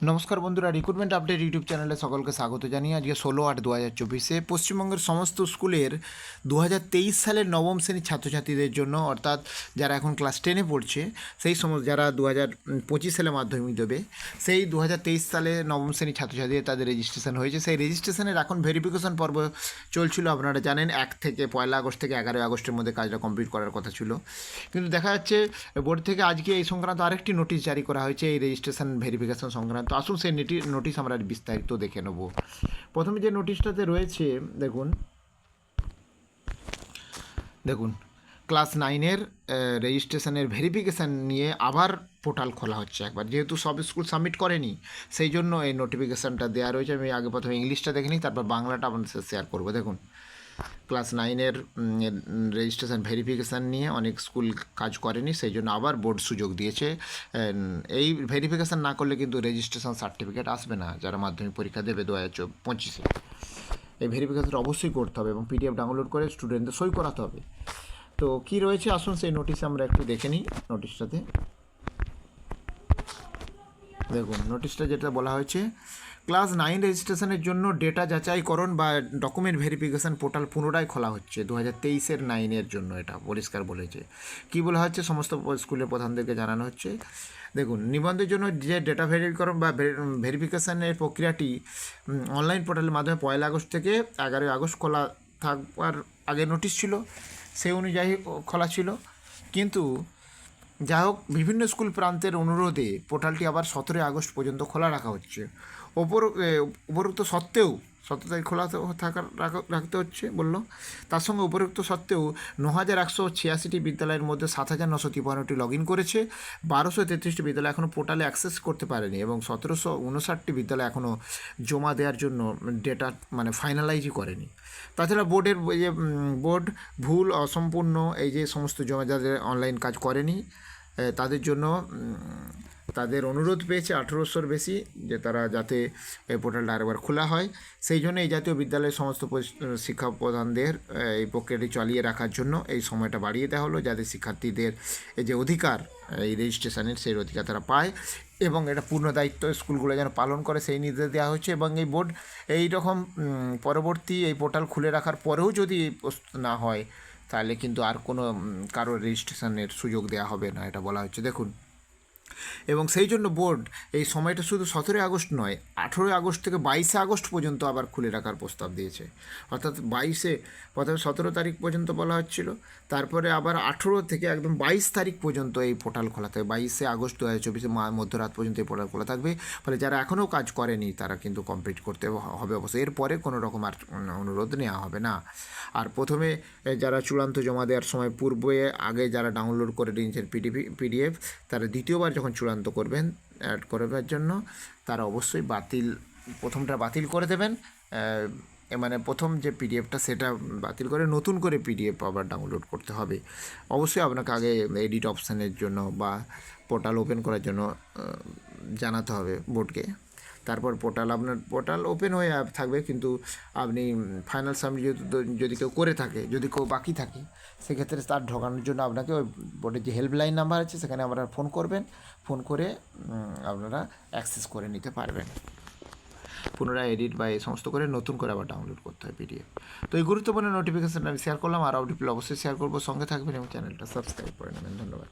নমস্কার বন্ধুরা recruitment update YouTube চ্যানেলে সকলকে স্বাগত জানিয়ে আজকে ষোলো আট দু হাজার চব্বিশে পশ্চিমবঙ্গের সমস্ত স্কুলের দু হাজার তেইশ সালের নবম শ্রেণির ছাত্রছাত্রীদের জন্য, অর্থাৎ যারা এখন ক্লাস টেনে পড়ছে, সেই সমস্ত যারা দু হাজার পঁচিশ সালে মাধ্যমিক দেবে, সেই দু হাজার তেইশ সালে নবম শ্রেণির ছাত্রছাত্রীদের তাদের রেজিস্ট্রেশন হয়েছে। সেই রেজিস্ট্রেশনের এখন ভেরিফিকেশন পর্ব চলছিল, আপনারা জানেন, এক থেকে পয়লা আগস্ট থেকে এগারোই আগস্টের মধ্যে কাজটা কমপ্লিট করার কথা ছিল। কিন্তু দেখা যাচ্ছে, বোর্ড থেকে আজকে এই সংক্রান্ত আরেকটি নোটিশ জারি করা হয়েছে, এই রেজিস্ট্রেশন ভেরিফিকেশন সংক্রান্ত। আসুন সেই নেটি, নোটিশ আমরা বিস্তারিত দেখে নেব। প্রথমে যে নোটিশটাতে রয়েছে, দেখুন। দেখুন, ক্লাস নাইনের রেজিস্ট্রেশনের ভেরিফিকেশান নিয়ে আবার পোর্টাল খোলা হচ্ছে একবার। যেহেতু সব স্কুল সাবমিট করেনি, সেই জন্য এই নোটিফিকেশানটা দেওয়া রয়েছে। আমি আগে প্রথমে ইংলিশটা দেখে নিই, তারপর বাংলাটা আপনাদের সাথে শেয়ার করব। দেখুন ক্লাস নাইনের রেজিস্ট্রেশন ভেরিফিকেশান নিয়ে অনেক স্কুল কাজ করেনি, সেই জন্য আবার বোর্ড সুযোগ দিয়েছে। এই ভেরিফিকেশান না করলে কিন্তু রেজিস্ট্রেশন সার্টিফিকেট আসবে না, যারা মাধ্যমিক পরীক্ষা দেবে দু হাজার পঁচিশে। এই ভেরিফিকেশনটা অবশ্যই করতে হবে এবং পিডিএফ ডাউনলোড করে স্টুডেন্টদের সই করাতে হবে। তো কি রয়েছে? আসুন সেই নোটিশে আমরা একটু দেখে নিই নোটিশটাতে দেখুন নোটিশটা যেটা বলা হয়েছে ক্লাস নাইন রেজিস্ট্রেশনের জন্য ডেটা যাচাইকরণ বা ডকুমেন্ট ভেরিফিকেশন পোর্টাল পুনরায় খোলা হচ্ছে। দু হাজার তেইশের নাইনের জন্য এটা পরিষ্কার বলেছে। কি বলা হচ্ছে? সমস্ত স্কুলের প্রধানদেরকে জানানো হচ্ছে। দেখুন, নিবন্ধের জন্য যে ডেটা ভেরিফিকরণ বা ভেরিফিকেশনের প্রক্রিয়াটি অনলাইন পোর্টালের মাধ্যমে পয়লা আগস্ট থেকে এগারোই আগস্ট খোলা থাকবার আগে নোটিশ ছিল, সেই অনুযায়ী খোলা ছিল। কিন্তু যাই হোক, বিভিন্ন স্কুল প্রান্তের অনুরোধে পোর্টালটি আবার সতেরোই আগস্ট পর্যন্ত খোলা রাখা হচ্ছে। ওপর উপরোক্ত সত্ত্বেও, সতেরো তারিখ খোলা থাকার রাখা- রাখতে হচ্ছে বলল। তার সঙ্গে উপরোক্ত সত্ত্বেও ন হাজার একশো ছিয়াশিটি বিদ্যালয়ের মধ্যে সাত হাজার নশো তিপ্পান্নটি লগ ইন করেছে। বারোশো তেত্রিশটি বিদ্যালয় এখনও পোর্টালে অ্যাক্সেস করতে পারেনি এবং সতেরোশো উনষাটটি বিদ্যালয় এখনও জমা দেওয়ার জন্য ডেটা মানে ফাইনালাইজই করেনি। তাছাড়া বোর্ডের যে বোর্ড ভুল, অসম্পূর্ণ, এই যে, সমস্ত জমা যাদের অনলাইন কাজ করেনি। তাদের জন্য তাদের অনুরোধ পেয়েছে আঠেরোশোর বেশি যে তারা যাতে এই পোর্টালটা আরেকবার খোলা হয়। সেই জন্য এই জাতীয় বিদ্যালয়ের সমস্ত শিক্ষা প্রধানদের এই প্রক্রিয়াটি চালিয়ে রাখার জন্য এই সময়টা বাড়িয়ে দেওয়া হলো, যাতে শিক্ষার্থীদের এই যে অধিকার, এই রেজিস্ট্রেশনের সেই অধিকার তারা পায় এবং এটা পূর্ণ দায়িত্ব স্কুলগুলো যেন পালন করে সেই নির্দেশ দেওয়া হচ্ছে এবং এই বোর্ড এই রকম পরবর্তী এই পোর্টাল খুলে রাখার পরেও যদি না হয় তাহলে কিন্তু আর কোনো কারও কারোর রেজিস্ট্রেশনের সুযোগ দেওয়া হবে না, এটা বলা হচ্ছে। দেখুন এবং সেই জন্য বোর্ড এই সময়টা শুধু সতেরোই আগস্ট নয়, আঠেরোই আগস্ট থেকে বাইশে আগস্ট পর্যন্ত আবার খুলে রাখার প্রস্তাব দিয়েছে। অর্থাৎ বাইশে প্রথমে সতেরো তারিখ পর্যন্ত বলা হচ্ছিল, তারপরে আবার আঠেরো থেকে একদম বাইশ তারিখ পর্যন্ত এই পোর্টাল খোলা থাকবে। বাইশে আগস্ট দু হাজার চব্বিশে মধ্যরাত পর্যন্ত এই পোর্টাল খোলা থাকবে। ফলে যারা এখনও কাজ করেনি, তারা কিন্তু কমপ্লিট করতে হবে অবশ্যই। এরপরে কোনো রকম আর অনুরোধ নেওয়া হবে না। আর প্রথমে যারা চূড়ান্ত জমা দেওয়ার সময় পূর্বে আগে যারা ডাউনলোড করে নিয়েছেন পিডিপি পিডিএফ তারা দ্বিতীয়বার যখন চূড়ান্ত করবেন অ্যাড করবার জন্য। তারা অবশ্যই বাতিল, প্রথমটা বাতিল করে দেবেন। মানে প্রথম যে পিডিএফটা, সেটা বাতিল করে নতুন করে পিডিএফ আবার ডাউনলোড করতে হবে। অবশ্যই আপনাকে আগে এডিট অপশানের জন্য বা পোর্টাল ওপেন করার জন্য জানাতে হবে বোর্ডকে তারপর পোর্টাল, আপনার পোর্টাল ওপেন হয়ে থাকবে। কিন্তু আপনি ফাইনাল সাবমিট যদি কেউ করে থাকে, যদি কেউ বাকি থাকে, সেক্ষেত্রে তার ঢোকানোর জন্য আপনাকে ওই বোর্ডের যে হেল্পলাইন নাম্বার আছে, সেখানে আপনারা ফোন করবেন। ফোন করে আপনারা অ্যাক্সেস করে নিতে পারবেন। পুনরায় এডিট বা এই সমস্ত করে নতুন করে আবার ডাউনলোড করতে হয় পিডিএফ তো এই গুরুত্বপূর্ণ নোটিফিকেশান আমি শেয়ার করলাম। আর আউটপিল অবশ্যই শেয়ার করব। সঙ্গে থাকবেন এবং চ্যানেলটা সাবস্ক্রাইব করে নেবেন। ধন্যবাদ।